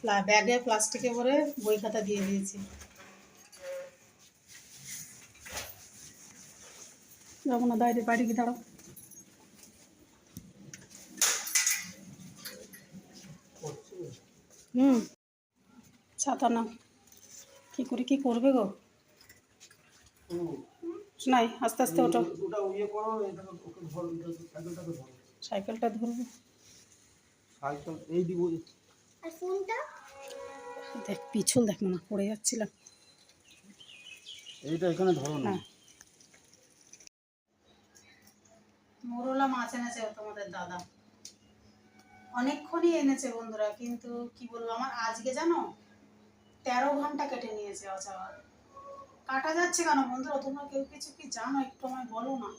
প্লা- ব্যাগে প্লাস্টিকে ভরে বই খাতা দিয়ে দিয়েছি। যাব না বাইরে বাইরে গিয়ে দাঁড়াও। হুম ছাতা নাও। কী করে কি করবে গো? নাই আস্তে আস্তে ওটো সাইকেলটা ধরবো। সাইকেল এই দিব। আর ফোনটা? দেখ পিছল দেখ না পড়ে যাচ্ছিলাম। এইটা এখানে ধরো না। হ্যাঁ। মোরলা মাছ এনেছে তোমাদের দাদা। অনেকক্ষণই এনেছে বন্ধুরা কিন্তু কি বলব আমার আজকে জানো তেরো ঘণ্টা কেটে নিয়েছে অচাওয়ার কাটা যাচ্ছে কেন বন্ধুরা? তোমরা কেউ কিছু কি জানো? একটু আমায় বলো না।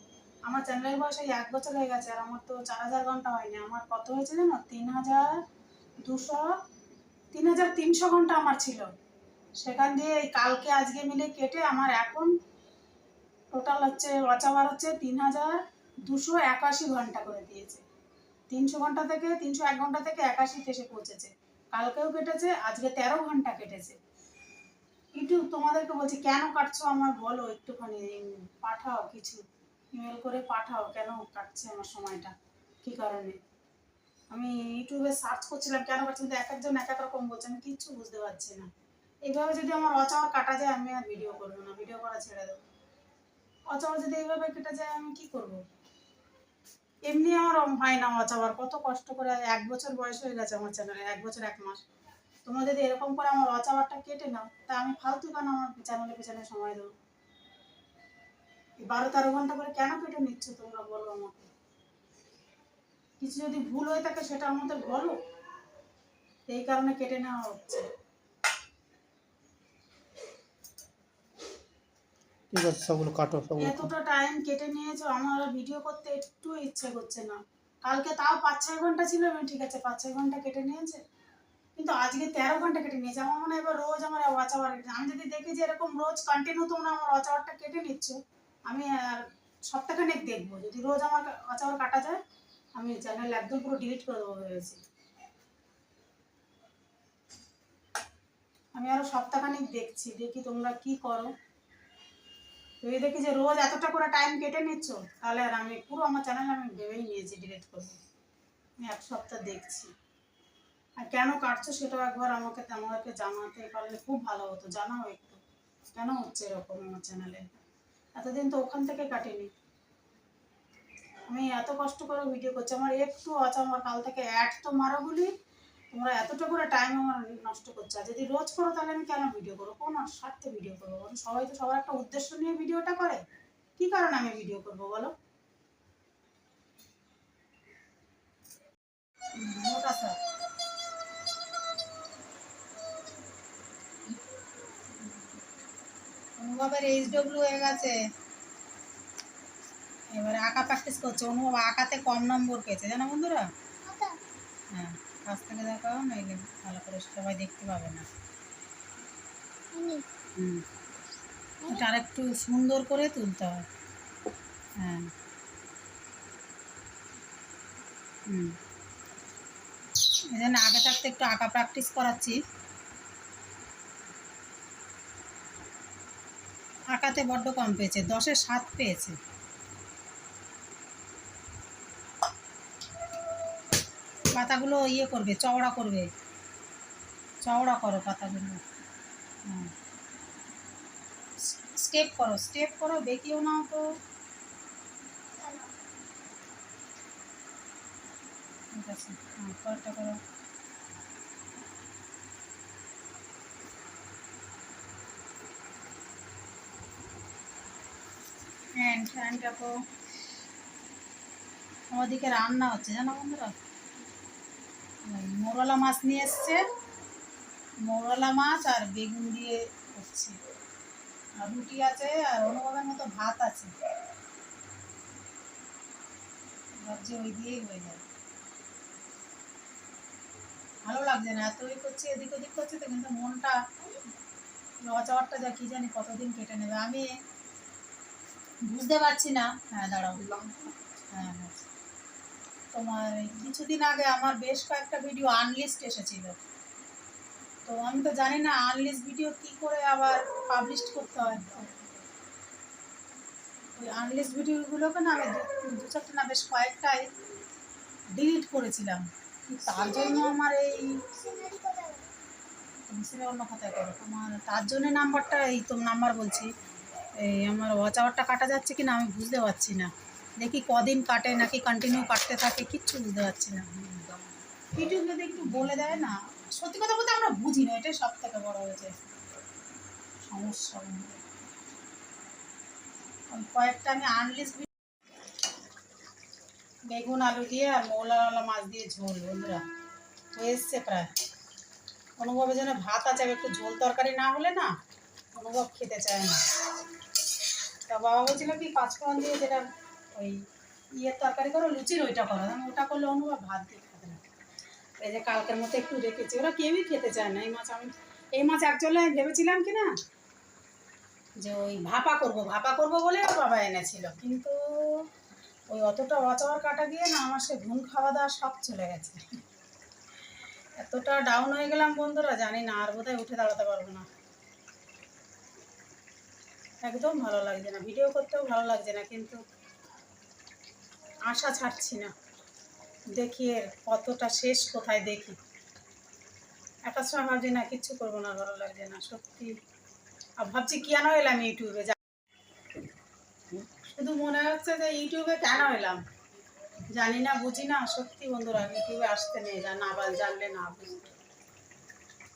আমার চ্যানেলের বয়স এই এক বছর হয়ে গেছে আর আমার তো চার হাজার ঘণ্টা হয়নি। আমার কত হয়েছে জানো? তিন হাজার দুশো তিন হাজার তিনশো ঘণ্টা আমার ছিল। সেখান দিয়ে এই কালকে আজকে মিলে কেটে আমার এখন টোটাল হচ্ছে ওয়াচাবার হচ্ছে তিন হাজার দুশো একাশি ঘণ্টা করে দিয়েছে। তিনশো ঘণ্টা থেকে, তিনশো এক ঘণ্টা থেকে একাশিতে এসে পৌঁছেছে। কালকেও কেটেছে, আজকে তেরো ঘণ্টা কেটেছে। ইউটিউব তোমাদেরকে বলছি, কেন কাটছো আমার বলো একটুখানি পাঠাও কিছু। ইমেল করে পাঠাও কেন কাটছে আমার সময়টা, কি কারণে? আমি ইউটিউবে সার্চ করছিলাম, কেন কাটছে কিন্তু এক একজন এক এক রকম বলছে, আমি কিচ্ছু বুঝতে পারছি না। এইভাবে যদি আমার অচাওয়ার কাটা যায়, আমি আর ভিডিও করব না ভিডিও করা ছেড়ে দেবো। অচাওয়ার যদি এইভাবে কেটে যায়, আমি কি করব? এমনি আমার হয় না অচাওয়ার কত কষ্ট করে এক বছর বয়স হয়ে গেছে আমার চ্যানেলে এক বছর, এক মাস। তোমরা যদি এরকম করে আমার অচাওয়ারটা কেটে নাও, তা আমি ফালতু কেন আমার চ্যানেলের পেছনে সময় দেবো? বারো তেরো ঘণ্টা করে কেন কেটে নিচ্ছ তোমরা বলো আমাকে। কিছু যদি ভুল হয়ে থাকে সেটা আমাদের বলো। এই কারণে কেটে নেওয়া হচ্ছে। ঠিক আছে সবগুলো কাটো সবগুলো এতটা টাইম কেটে নিয়েছো আমার ভিডিও করতে একটু ইচ্ছে করছে না। কালকে তাও পাঁচ ছয় ঘণ্টা ছিল আমি ঠিক আছে পাঁচ ছয় ঘণ্টা কেটে নিয়েছে। কিন্তু আজকে তেরো ঘণ্টা কেটে নিয়েছে আমার মনে হয় এবার রোজ আমার ওয়াচ আওয়ার আমি যদি দেখি যে এরকম রোজ কন্টিনিউ তোমরা আমার ওয়াচ আওয়ারটা কেটে নিচ্ছ আমি আর সপ্তাহখানেক দেখব। যদি রোজ আমার ওয়াচ আওয়ার কাটা যায় আমি চ্যানেল একদম পুরো ডিলিট করে দেবো ভেবেছি। আমি আরও সপ্তাহখানেক দেখছি, দেখি তোমরা কি করো। তুমি দেখি যে রোজ এতটা করে টাইম কেটে নিচ্ছ, তাহলে আর আমি পুরো আমার চ্যানেল আমি ভেবেই নিয়েছি ডিলিট করব আমি এক সপ্তাহ দেখছি। আর কেন কাটছো সেটাও একবার আমাকে আমাদেরকে জানাতে পারলে খুব ভালো হতো। জানাও একটু। কেন হচ্ছে এরকম আমার চ্যানেলে এতদিন তো ওখান থেকে কাটিনি। আমি এত কষ্ট করে ভিডিও করছি আমার একটু আছে আমার কাল থেকে অ্যাড তো মারো বলি তোমরা এতটা করে টাইম আমার নষ্ট করছ আর যদি রোজ করো তাহলে আমি কেন ভিডিও করব কোন স্বার্থে ভিডিও করব বলো? সবাই তো সবার একটা উদ্দেশ্য নিয়ে ভিডিওটা করে কি কারণে আমি ভিডিও করব বলো মোটা স্যার অনুভবের এইচ ডব্লিউ হয়ে গেছে এবারে আঁকা প্র্যাকটিস করছে। অনুভব আঁকাতে কম নম্বর পেয়েছে জানো বন্ধুরা? হ্যাঁ কাছ থেকে দেখাও নইলে ভালো করে সবাই দেখতে পাবে না। হুম। এটা আরেকটু সুন্দর করে তুলতে হয়। হ্যাঁ। হুম। এই জন্য আগে থাকতে একটু আঁকা প্র্যাকটিস করাচ্ছি। আঁকাতে বড্ড কম পেয়েছে দশে সাত পেয়েছে। পাতাগুলো ইয়ে করবে, চওড়া করবে। চওড়া করো পাতাগুলো। হ্যাঁ। স্টেপ করো স্টেপ করো, বেঁকিও নাও তো। ঠিক আছে হ্যাঁ করো। ওদিকে রান্না হচ্ছে, জানো বন্ধুরা? মোরলা মাছ নিয়ে এসছে। মোরলা মাছ আর বেগুন দিয়ে হচ্ছে আর রুটি আছে আর অনুভবের মতো ভাত আছে। ভাবছি ওই দিয়েই হয়ে যায় ভালো লাগছে না, এত ওই করছে, এদিক ওদিক করছে তো কিন্তু মনটা লচাওয়ারটা যা কি জানি কতদিন কেটে নেবে, আমি বুঝতে পারছি না। হ্যাঁ দাঁড়াও। হ্যাঁ হ্যাঁ। তোমার কিছুদিন আগে আমার বেশ কয়েকটা ভিডিও আনলিস্ট এসেছিল। তো আমি তো জানি না আনলিস ভিডিও কি করে আবার পাবলিশ করতে হয়। ওই আনলিস ভিডিওগুলোকে না আমি দু- চারটে না বেশ কয়েকটাই ডিলিট করেছিলাম। তার জন্য আমার এই অন্য কথায় করো। আমার তার জন্য নাম্বারটা এই তো নাম্বার বলছি। এই আমার ওয়াচ আওয়ারটা কাটা যাচ্ছে কি না আমি বুঝতে পারছি না। দেখি কদিন কাটে নাকি কন্টিনিউ কাটতে থাকে, কিচ্ছু বুঝতে পারছি না। যদি একটু বলে দেয় না, সত্যি কথা বলতে আমরা বুঝি না, এটাই সব থেকে বড় হয়েছে। সমস্যা কয়েকটা আমি আনলিস বেগুন আলু দিয়ে আর মৌলা মৌলাওয়ালা মাছ দিয়ে ঝোল, বন্ধুরা। হয়ে এসছে প্রায়। অনুভবে যেন ভাত আছে একটু ঝোল তরকারি না হলে না অনুভব খেতে চায় না। তা বাবা বলছিল কি, পাঁচফোড়ন দিয়ে যেটা ওই ইয়ের তরকারি করো, লুচির ওইটা করো। ওটা করলে অনুভব ভাত দিয়ে খাবে না এই যে কালকের মতো একটু রেখেছি ওরা কেউই খেতে চায় না। এই মাছ আমি এই মাছ আমি ভেবেছিলাম কি না, যে ওই ভাপা করব ভাপা করব বলে ওর বাবা এনেছিল। কিন্তু ওই অতটা অচাওয়ার কাটা গিয়ে না আমার সে ঘুম খাওয়া দাওয়া সব চলে গেছে। এতটা ডাউন হয়ে গেলাম বন্ধুরা, জানি না, আর বোধহয় উঠে দাঁড়াতে পারব না। একদম ভালো লাগছে না ভিডিও করতেও ভালো লাগছে না, কিন্তু আশা ছাড়ছি না। দেখি এর কতটা শেষ কোথায় দেখি। একটা সময় ভাবছি না, কিচ্ছু করব না, ভালো লাগছে না, সত্যি। আর ভাবছি কেন এলাম ইউটিউবে? শুধু মনে হচ্ছে যে ইউটিউবে কেন এলাম? জানি না, বুঝি না, সত্যি বন্ধুরা, ইউটিউবে আসতে নেই না বা জানলে না বুঝতে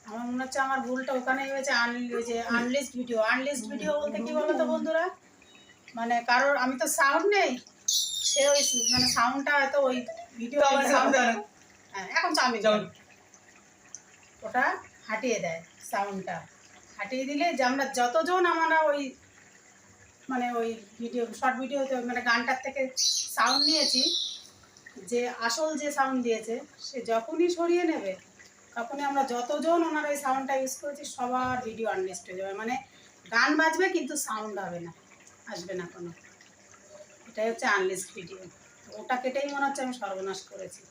আমার মনে হচ্ছে আমার ভুলটা ওখানেই হয়েছে যে আনলিস্ট ভিডিও আনলিস্ট ভিডিও বলতে কি বলো তো বন্ধুরা? মানে কারোর আমি তো সাউন্ড নেই। সে ওই মানে সাউন্ডটা হয়তো ওই ভিডিও হ্যাঁ এখন চাউমিন ওটা হাঁটিয়ে দেয় সাউন্ডটা হাঁটিয়ে দিলে যে আমরা যতজন আমরা ওই মানে ওই ভিডিও শর্ট ভিডিওতে মানে গানটার থেকে সাউন্ড নিয়েছি যে আসল যে সাউন্ড দিয়েছে সে যখনই সরিয়ে নেবে তখনই আমরা যতজন ওনার ওই সাউন্ডটা ইউজ করেছি সবার ভিডিও আনলিস্ট হয়ে যাবে। মানে গান বাজবে কিন্তু সাউন্ড হবে না আসবে না কোনো। এটাই হচ্ছে আনলিস্ট ভিডিও ওটা কেটেই মনে হচ্ছে আমি সর্বনাশ করেছি।